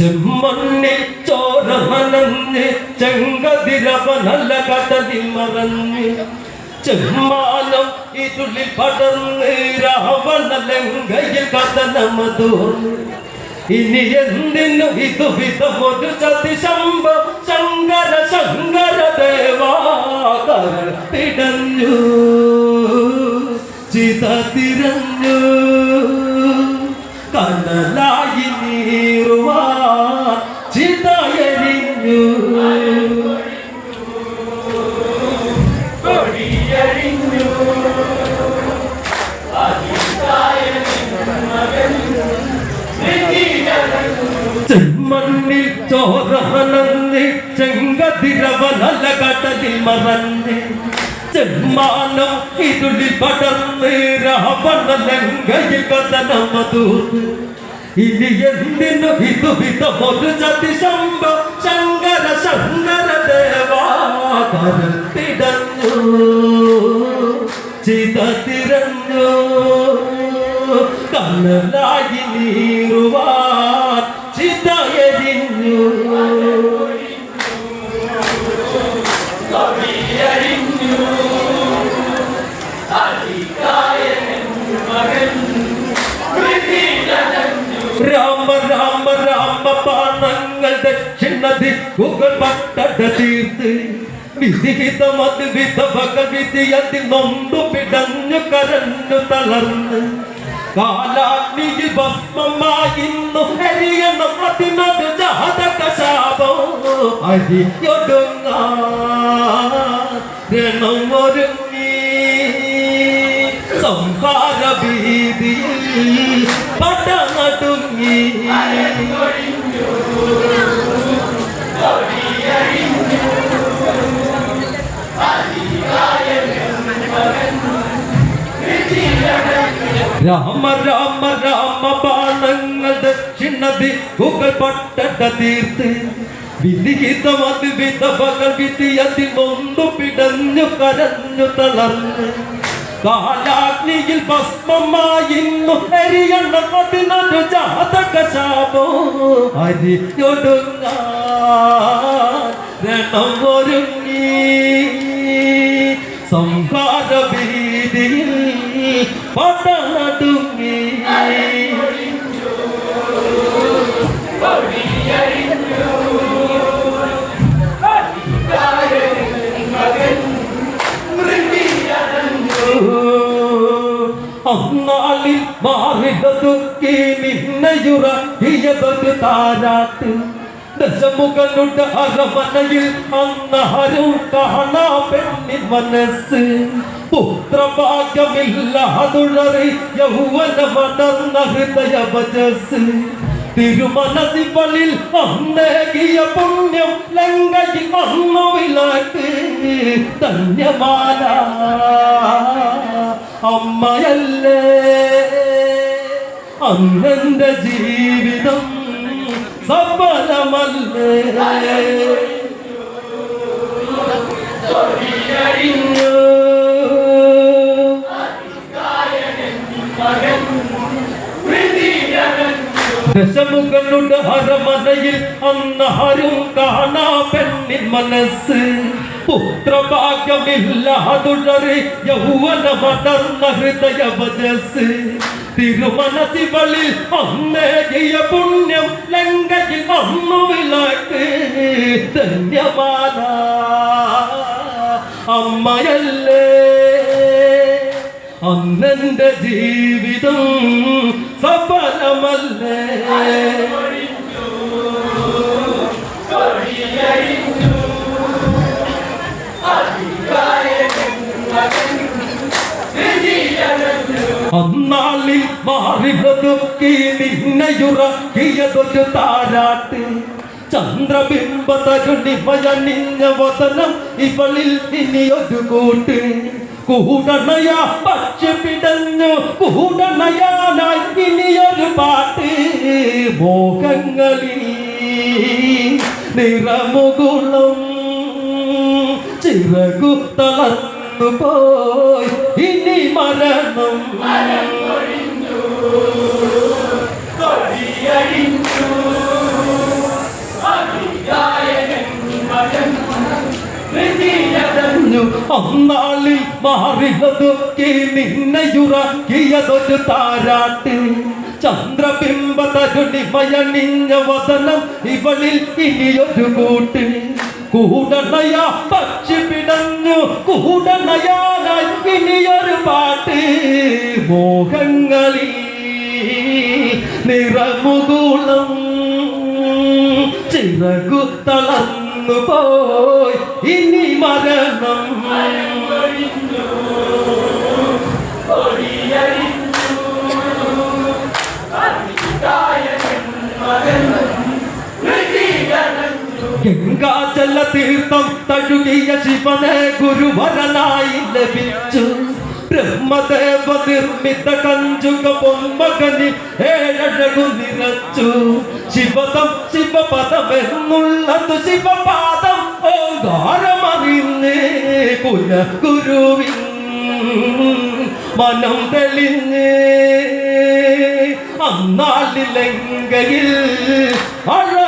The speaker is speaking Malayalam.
செம்மண்ணே சோரமனே செங்கதிரவனல்ல கததி மரண்ணே செம்மானம் இருளி படர்ந்து ராவணலங்கையில் கதனமது இனி எந்தினும் இது வித ஒரு சதி சம்பவம் ചെമ്മണ്ണിൽ ചോറനന്ന് ചെങ്കതിരവനല്ല കടലിൽ മറന്ന് ചെമ്മാനം ഇരുളിൽ പടർന്ന് രാവണ ലങ്കയിൽ കഥനമതൂർന്ന് ഇനി എന്തിനു ഇതു വിധമൊരു ചതി ശംഭ ശങ്കര ശങ്കര ദേവാകര തിടഞ്ഞു ചിത തിരഞ്ഞു കണ്ണലായി നീറുവാൻ പട്ടട തീർത്ത് വിധിഹിതമത് വിധവക വിധിയതിൽ നൊന്തു പിടഞ്ഞു കരഞ്ഞു തളർന്ന്. കാലാഗ്നിയിൽ ഭസ്മമായിരുന്നു ഹരിയണം അതിനത് ജാതക ശാപോ അരിയൊടുങ്ങാ രണം ഒരുങ്ങി സംസാര ഭീതിയിൽ പട നടുങ്ങി. രാമ രാമ രാമ ബാണങ്ങൾ ദക്ഷിണതി കുകൾ പട്ടട തീർത്ത്. നൊന്തു പിടഞ്ഞു കരഞ്ഞു തളർന്ന്. കാലാഗ്നിയിൽ ഭസ്മമായിരുന്നു എരിയണ പതിനൊരു ജാതക ഒരുങ്ങി അന്നാളിൽ മാറിടതുക്കി നിന്നയുറക്കിയതൊരു താരാട്ട് ദശമുഖനുടെ അരമനയിൽ അന്നാരും കാണാ പെണ്ണിൻ മനസ്സ്. പുത്രഭാഗ്യമില്ലാതുഴറി യൗവന മണർന്ന ഹൃദയ വജസ് തിരുമനസിവളിൽ അന്നേകിയ പുണ്യം ലങ്കയിൽ അന്നു വിളക്ക് അമ്മയല്ലേ അന്നെന്റെ ജീവിതം സഫലമല്ലേ? ദശമുഖനുടെ ഹരമനയിൽ അന്നാരും കാണാ പെണ്ണിൻ മനസ്സ്. പുത്രഭാഗ്യമില്ലാതുഴറി യൗവന മടർന്ന ഹൃദയ വജസ് തിരുമനസികളിൽ അന്നേകിയ പുണ്യം ലങ്കയിൽ അന്നു വിളക്ക്. ധന്യമാന അമ്മയല്ലേ. അന്നെന്റെ ജീവിതം സഫലമല്ലേ അന്നാളിൽ മാറിതൊതുക്കി നിന്നയുറക്കിയതൊരു താരാട്ട്. ചന്ദ്രബിംബ തരുണിമയണിഞ്ഞ വതനം ഇവളിൽ ഇനിയൊരു കൂട്ട്. കൂടണയ പക്ഷി പിടഞ്ഞു കൂടണയാനായി ഇനിയൊരു പാട്ട്. മോഹങ്ങളിൽ നിറമുകുളം ചിറകു തളർന്നു പോയി ഇനി മരണം. അന്നാളിൽ മാറിയതൊക്കെ നിന്നെയുറക്കിയതൊരു താരാട്ട്. ചന്ദ്രബിംബ തരുണിമയണിഞ്ഞ വതനം ഇവളിൽ ഇനിയൊരു കൂട്ട്. കൂടണയാ പക്ഷി പിടഞ്ഞു കൂടണയാനായി ഇനിയൊരു പാട്ട്. മോഹങ്ങളിൽ നിറമുകുളം ചിറകു തളർന്നു പോയി. ഇനി മരണം. ഗംഗാജല തീർത്ഥം തഴുകിയ ശിവനെ ഗുരുവരനായി ലഭിച്ചു. ബ്രഹ്മദേവ നിർമ്മിത കഞ്ചുക പൊന്മകനി ഏഴഴകു നിറച്ചു. ശിവതം ശിവപദമെന്നുള്ളത് ശിവപാദം ഓങ്കാരമറിഞ്ഞ് കുല ഗുരുവിൻ മനം തെളിഞ്ഞ്. അന്നാളിലെങ്കയിൽ